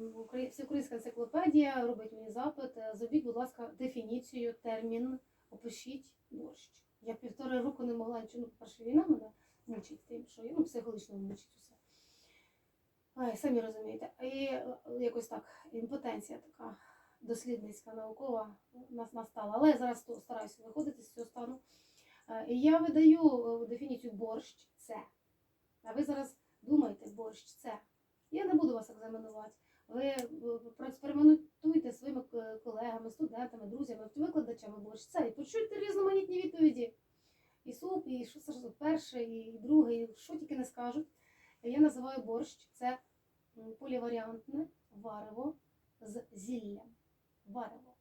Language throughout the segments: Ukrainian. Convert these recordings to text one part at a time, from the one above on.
Украї- Всеукраїнська енциклопедія робить мені запит. е, Зробіть, будь ласка, дефініцію, термін, опишіть борщ. Я півтори року не могла нічого, ну, перша війна мене мучить тим, що я ну, психологічно мучить усе. Ай, самі розумієте. І е, якось так, імпотенція така дослідницька, наукова нас настала. Але я зараз стараюся виходити з цього стану. Е, І я видаю е, дефініцію борщ це. А ви зараз думаєте, борщ це. Я не буду вас екзаменувати. Ви е, проекспериментуйте своїми колегами, студентами, друзями, викладачами борщ це і почуйте різноманітні відповіді. І суп, і що це ж перший, і другий, що тільки не скажуть. Я називаю борщ це поліваріантне варево з зіллям. Варево.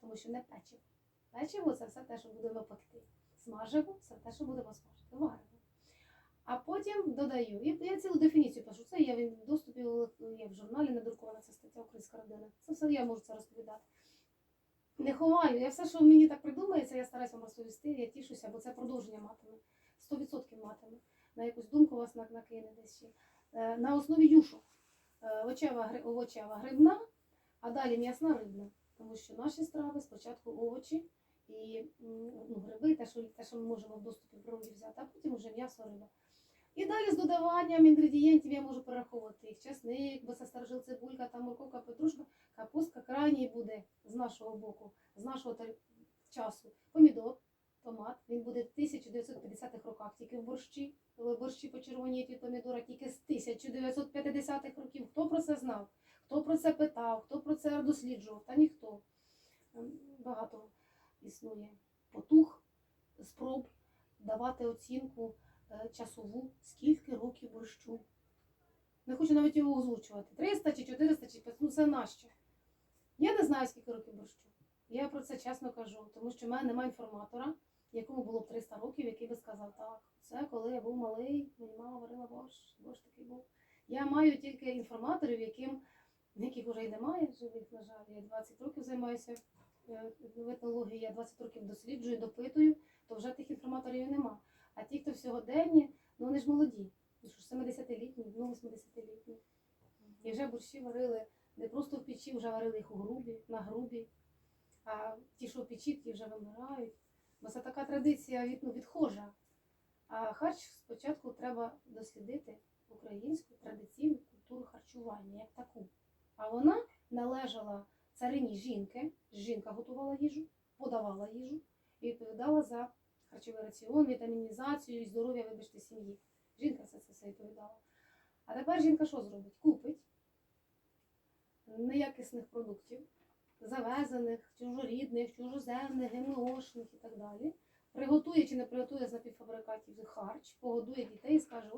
Тому що не печиво. Печиво це все те, що будемо пекти. Смаживо це те, що будемо смажити. Варево. Потім додаю. І я цілу дефініцію пишу. Це є в доступі є в журналі надрукована ця стаття Українська родина. Це все я можу це розповідати. Не ховаю. Я все, що мені так придумається, я стараюся вам розповісти, я тішуся, бо це продовження матиме. 100% матиме. На якусь думку вас накине десь ще. Е, На основі юшок. Е, Овочева, овочева грибна, а далі м'ясна рибна. Тому що наші страви спочатку овочі і ну, гриби, те що, те, що ми можемо в доступі в взяти, а потім вже м'ясо риба. І далі з додаванням інгредієнтів я можу перераховувати їх. Чесник, бесастержил, цибулька, там морковка, петрушка, капустка крайній буде з нашого боку, з нашого часу. Помідор, томат, він буде в 1950-х роках тільки в борщі. В борщі почервоніють від помідора тільки з 1950-х років. Хто про це знав? Хто про це питав, хто про це досліджував? Та ніхто. Ем, Багато існує потух, спроб давати оцінку часову, скільки років борщу. Не хочу навіть його озвучувати. 300 чи 400 чи 500, ну це нащо? Я не знаю, скільки років борщу. Я про це чесно кажу, тому що в мене немає інформатора, якому було б 300 років, який би сказав, так, це коли я був малий, мені мама варила борщ, борщ такий був. Я маю тільки інформаторів, яким, яких вже й немає живих, на жаль. Я 20 років займаюся е, в етнології, я 20 років досліджую, допитую, то вже тих інформаторів нема. А ті, хто сьогоденні, ну вони ж молоді. Ну що ж, 70-літні, ну 80-літні. І вже борщі варили не просто в печі, вже варили їх у грубі, на грубі. А ті, що в печі, ті вже вимирають. Бо це така традиція від, ну, відхожа. А харч спочатку треба дослідити українську традиційну культуру харчування як таку. А вона належала царині жінки. Жінка готувала їжу, подавала їжу і відповідала за харчовий раціон, вітамінізацію і здоров'я, вибачте, сім'ї. Жінка це, все відповідала. А тепер жінка що зробить? Купить неякісних продуктів, завезених, чужорідних, чужоземних, ГМОшних і так далі. Приготує чи не приготує з напівфабрикатів харч, погодує дітей і скаже,